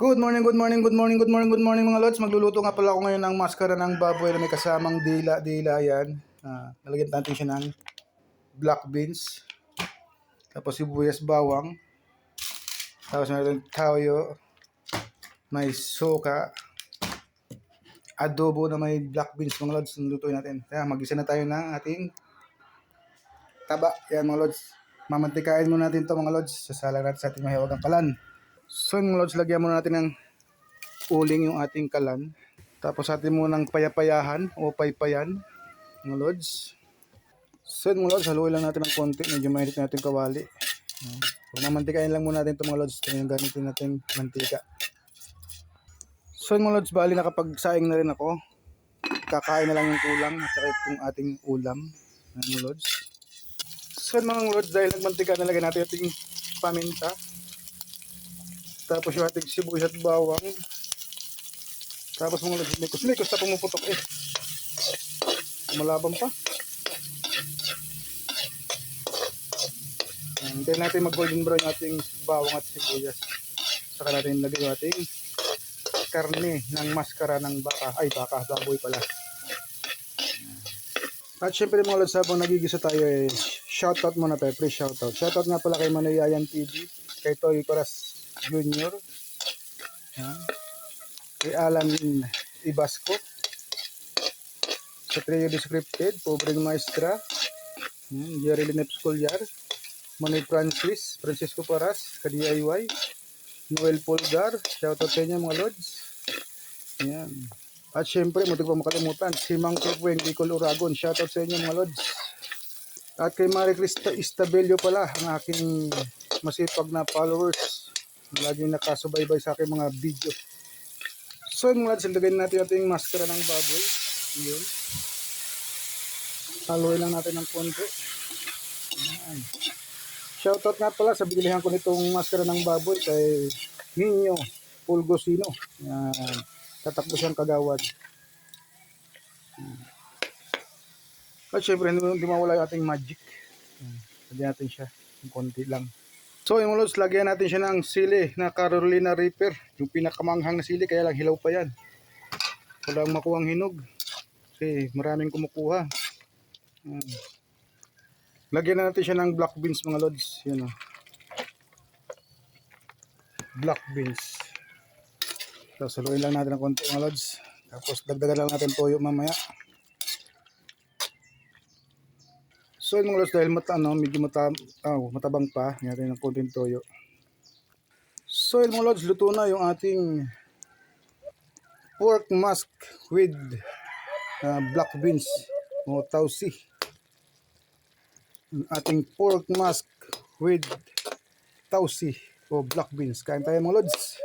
Good morning, good morning, good morning, good morning, good morning mga lods. Magluluto nga pala ako ngayon ng maskara ng baboy na may kasamang dila, dila yan. Ah, nalagyan natin siya ng black beans. Tapos sibuyas bawang. Tapos meron tayo. May suka. Adobo na may black beans mga lods. Lutuin natin. Kaya mag-isa na tayo ng ating taba. Yan mga lods. Mamantikain muna natin to mga lods. Sasalang natin sa ating mahiwagang kalan. So mga lods, lagyan muna natin ng uling yung ating kalan. Tapos atin muna ng payapayahan o paypayan, mga lods. So yun, lods, haluin lang natin ng konti. Medyo mainit natin kawali. Kung mamantikain lang muna natin ito mga lods, yung gamitin natin mantika. So yun, mga lods, bali nakapagsaing na rin ako. Kakain na lang yung kulang at saka itong ating ulam. Mga lods. So yun, mga lods, dahil nagmantika, nalagay natin ating paminta. Tapos yung ating sibuyas at bawang. Tapos mga mikos na pumuputok eh. Malabang pa. Hintayin natin mag golden brown yung ating bawang at sibuyas. Saka natin lagay yung ating karne ng maskara ng baka. Ay, baka, baboy pala. At syempre mga lods, nagigisa tayo eh, shoutout muna tayo, pre shoutout. Shoutout nga pala kay Manayayan TV, kay Toy Coras Junior, Ayan. kay Alan Ibasco, sa Trio Descripted, Pobreng Maestra, Ayan, Jerry Linep Scolyar, Manoy Francis, Francisco Paras, ka-DIY, Noel Polgar, shoutout sa inyo mga lods. Ayan. At syempre, mutik pa makalimutan, si Mang Kepweng, Bicol Uragon, shoutout sa inyo mga lods. At kay Marie Krista Istabello pala, ang aking masipag na followers, na laging nakasubaybay sa aking mga video. So yun mga lods, ilagay natin ating maskara ng baboy. Yun. Haluin lang natin ng konti. Ayan. Shoutout nga pala sa binilihan ko nitong maskara ng baboy kay Nino Pulgosino. Yan. Tatakbo siyang kagawad. At syempre, hindi, mawala yung ating magic. Yan. Lagyan natin siya. Yung konti lang. So, yung lods, lagyan natin siya ng sili na Carolina Reaper. Yung pinakamanghang na sili, kaya lang hilaw pa yan. Walang makuhang hinog. Kasi maraming kumukuha. Yan. Lagyan na natin siya ng black beans mga lods. Yan o. Black beans. So, saluin lang natin ng konti mga lods. Tapos dagdagan lang natin toyo mamaya. So yun mga lods, dahil mata, ano, medyo mata, oh, matabang pa, natin ng konting toyo. So yun mga lods, luto na yung ating pork mask with uh, black beans o tausi ang ating pork mask with tausi o black beans. Kain tayo mga lods.